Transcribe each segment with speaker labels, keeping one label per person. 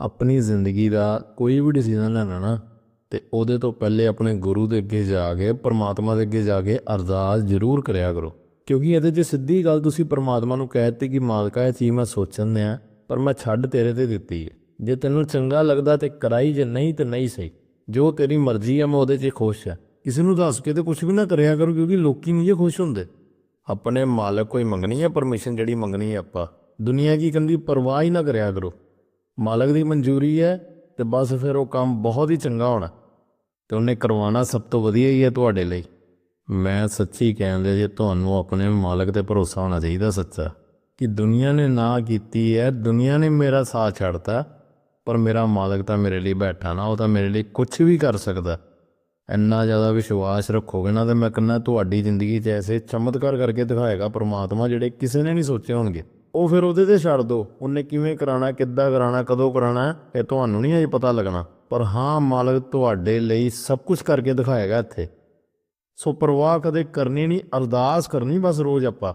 Speaker 1: ਆਪਣੀ ਜ਼ਿੰਦਗੀ ਦਾ ਕੋਈ ਵੀ ਡਿਸੀਜਨ ਲੈਣਾ ਨਾ, ਤੇ ਉਹਦੇ ਤੋਂ ਪਹਿਲੇ ਆਪਣੇ ਗੁਰੂ ਦੇ ਅੱਗੇ ਜਾ ਕੇ, ਪਰਮਾਤਮਾ ਦੇ ਅੱਗੇ ਜਾ ਕੇ ਅਰਦਾਸ ਜ਼ਰੂਰ ਕਰਿਆ ਕਰੋ। ਕਿਉਂਕਿ ਇਹਦੇ 'ਚ ਸਿੱਧੀ ਗੱਲ ਤੁਸੀਂ ਪਰਮਾਤਮਾ ਨੂੰ ਕਹਿ ਦਿੱਤੀ ਕਿ ਮਾਲਕਾ, ਇਹ ਚੀਜ਼ ਮੈਂ ਸੋਚਣ ਦਿਆਂ, ਪਰ ਮੈਂ ਛੱਡ ਤੇਰੇ ਤੇ ਦਿੱਤੀ ਹੈ। ਜੇ ਤੈਨੂੰ ਚੰਗਾ ਲੱਗਦਾ ਤੇ ਕਰਾਈ, ਜੇ ਨਹੀਂ ਤੇ ਨਹੀਂ ਸਹੀ। ਜੋ ਤੇਰੀ ਮਰਜ਼ੀ ਹੈ ਮੈਂ ਉਹਦੇ 'ਚ ਖੁਸ਼ ਹਾਂ। ਕਿਸੇ ਨੂੰ ਦੱਸ ਕੇ ਤੇ ਕੁਝ ਵੀ ਨਾ ਕਰਿਆ ਕਰੋ, ਕਿਉਂਕਿ ਲੋਕੀ ਨਹੀਂ ਜੇ ਖੁਸ਼ ਹੁੰਦੇ। ਆਪਣੇ ਮਾਲਕ ਕੋਈ ਮੰਗਣੀ ਹੈ ਪਰਮਿਸ਼ਨ ਜਿਹੜੀ ਮੰਗਣੀ ਹੈ ਆਪਾਂ। ਦੁਨੀਆ ਕੀ ਕੰਦੀ ਪਰਵਾਹ ਹੀ ਨਾ ਕਰਿਆ ਕਰੋ। ਮਾਲਕ ਦੀ ਮਨਜ਼ੂਰੀ ਹੈ ਤੇ ਬਸ ਫਿਰ ਉਹ ਕੰਮ ਬਹੁਤ ਹੀ ਚੰਗਾ ਹੋਣਾ ਤੇ ਉਹਨੇ ਕਰਵਾਉਣਾ ਸਭ ਤੋਂ ਵਧੀਆ ਹੀ ਹੈ ਤੁਹਾਡੇ ਲਈ। ਮੈਂ ਸੱਚੀ ਕਹਿੰਦੇ ਜੇ ਤੁਹਾਨੂੰ ਆਪਣੇ ਮਾਲਕ ਤੇ ਭਰੋਸਾ ਹੋਣਾ ਚਾਹੀਦਾ ਸੱਚਾ ਕਿ ਦੁਨੀਆ ਨੇ ਨਾ ਕੀਤੀ ਹੈ, ਦੁਨੀਆ ਨੇ ਮੇਰਾ ਸਾਥ ਛੱਡਤਾ, ਪਰ ਮੇਰਾ ਮਾਲਕ ਤਾਂ ਮੇਰੇ ਲਈ ਬੈਠਾ ਨਾ, ਉਹ ਤਾਂ ਮੇਰੇ ਲਈ ਕੁਝ ਵੀ ਕਰ ਸਕਦਾ। ਇੰਨਾ ਜ਼ਿਆਦਾ ਵਿਸ਼ਵਾਸ ਰੱਖੋਗੇ ਨਾ ਤੇ ਮੈਂ ਕਹਿੰਦਾ ਤੁਹਾਡੀ ਜ਼ਿੰਦਗੀ 'ਚ ਐਸੇ ਚਮਤਕਾਰ ਕਰਕੇ ਦਿਖਾਏਗਾ, ਪ੍ਰਮਾਤਮਾ ਜਿਹੜੇ ਕਿਸੇ ਨੇ ਨਹੀਂ ਸੋਚੇ ਹੋਣਗੇ। ਉਹ ਫਿਰ ਉਹਦੇ ਤੇ ਛੱਡ ਦੋ। ਉਹਨੇ ਕਿਵੇਂ ਕਰਾਣਾ ਕਿੱਦਾਂ ਕਰਾਣਾ ਕਦੋਂ ਕਰਾਣਾ ਇਹ ਤੁਹਾਨੂੰ ਨਹੀਂ ਅਜੇ ਪਤਾ ਲੱਗਣਾ। ਪਰ ਹਾਂ, ਮਾਲਕ ਤੁਹਾਡੇ ਲਈ ਸਭ ਕੁਝ ਕਰਕੇ ਦਿਖਾਏਗਾ ਇੱਥੇ। ਸੋ ਪਰਵਾਹ ਕਦੇ ਕਰਨੀ ਨਹੀਂ, ਅਰਦਾਸ ਕਰਨੀ, ਬਸ ਰੋਜ਼ ਆਪਾਂ।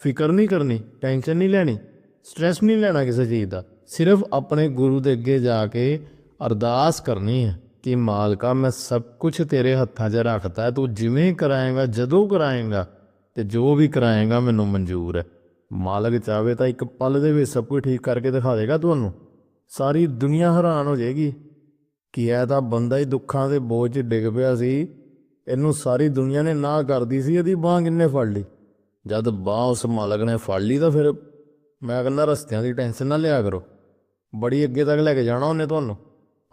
Speaker 1: ਫਿਕਰ ਨਹੀਂ ਕਰਨੀ, ਟੈਨਸ਼ਨ ਨਹੀਂ ਲੈਣੀ, ਸਟ੍ਰੈਸ ਨਹੀਂ ਲੈਣਾ ਕਿਸੇ ਚੀਜ਼ ਦਾ। ਸਿਰਫ ਆਪਣੇ ਗੁਰੂ ਦੇ ਅੱਗੇ ਜਾ ਕੇ ਅਰਦਾਸ ਕਰਨੀ ਹੈ ਕਿ ਮਾਲਕਾ, ਮੈਂ ਸਭ ਕੁਝ ਤੇਰੇ ਹੱਥਾਂ 'ਚ ਰੱਖਤਾ ਤੂੰ ਜਿਵੇਂ ਕਰਾਏਗਾ, ਜਦੋਂ ਕਰਾਏਗਾ ਤੇ ਜੋ ਵੀ ਕਰਾਏਗਾ, ਮੈਨੂੰ ਮਨਜ਼ੂਰ ਹੈ। ਮਾਲਕ ਚਾਵੇ ਤਾਂ ਇੱਕ ਪਲ ਦੇ ਵਿੱਚ ਸਭ ਕੁਝ ਠੀਕ ਕਰਕੇ ਦਿਖਾ ਦੇਗਾ ਤੁਹਾਨੂੰ। ਸਾਰੀ ਦੁਨੀਆ ਹੈਰਾਨ ਹੋ ਜਾਏਗੀ। ਕਿ ਇਹ ਤਾਂ ਬੰਦਾ ਹੀ ਦੁੱਖਾਂ ਦੇ ਬੋਝ 'ਚ ਡਿੱਗ ਪਿਆ ਸੀ। ਇਹਨੂੰ ਸਾਰੀ ਦੁਨੀਆ ਨੇ ਨਾ ਕਰਦੀ ਸੀ, ਇਹਦੀ ਬਾਹ ਕਿੰਨੇ ਫੜ ਲਈ। ਜਦ ਬਾਹ ਉਸ ਮਾਲਕ ਨੇ ਫੜ ਲਈ ਤਾਂ ਫਿਰ ਮੈਂ ਕਹਿੰਦਾ ਰਸਤਿਆਂ ਦੀ ਟੈਨਸ਼ਨ ਨਾ ਲਿਆ ਕਰੋ। ਬੜੀ ਅੱਗੇ ਤੱਕ ਲੈ ਕੇ ਜਾਣਾ ਉਹਨੇ ਤੁਹਾਨੂੰ।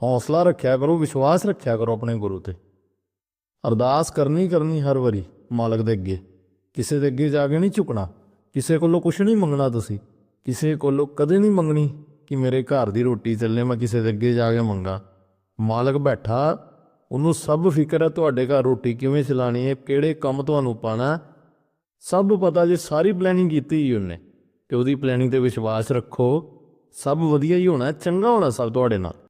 Speaker 1: ਹੌਸਲਾ ਰੱਖਿਆ ਕਰੋ, ਵਿਸ਼ਵਾਸ ਰੱਖਿਆ ਕਰੋ ਆਪਣੇ ਗੁਰੂ ਤੇ। ਅਰਦਾਸ ਕਰਨੀ ਕਰਨੀ ਹਰ ਵਾਰੀ ਮਾਲਕ ਦੇ ਅੱਗੇ। ਕਿਸੇ ਦੇ ਅੱਗੇ ਜਾ ਕੇ ਨਹੀਂ ਝੁਕਣਾ। ਕਿਸੇ ਕੋਲੋਂ ਕੁਝ ਨਹੀਂ ਮੰਗਣਾ ਤੁਸੀਂ। ਕਿਸੇ ਕੋਲੋਂ ਕਦੇ ਨਹੀਂ ਮੰਗਣੀ ਕਿ ਮੇਰੇ ਘਰ ਦੀ ਰੋਟੀ ਚੱਲੇ, ਮੈਂ ਕਿਸੇ ਦੇ ਅੱਗੇ ਜਾ ਕੇ ਮੰਗਾ। ਮਾਲਕ ਬੈਠਾ, ਉਹਨੂੰ ਸਭ ਫਿਕਰ ਹੈ, ਤੁਹਾਡੇ ਘਰ ਰੋਟੀ ਕਿਵੇਂ ਚਲਾਣੀ ਹੈ, ਕਿਹੜੇ ਕੰਮ ਤੁਹਾਨੂੰ ਪਾਣਾ ਸਭ ਪਤਾ ਜੇ ਸਾਰੀ ਪਲੈਨਿੰਗ ਕੀਤੀ ਹੀ ਉਹਨੇ ਤੇ ਉਹਦੀ ਪਲੈਨਿੰਗ ਤੇ ਵਿਸ਼ਵਾਸ ਰੱਖੋ। ਸਭ ਵਧੀਆ ਹੀ ਹੋਣਾ, ਚੰਗਾ ਹੋਣਾ ਸਭ ਤੁਹਾਡੇ ਨਾਲ।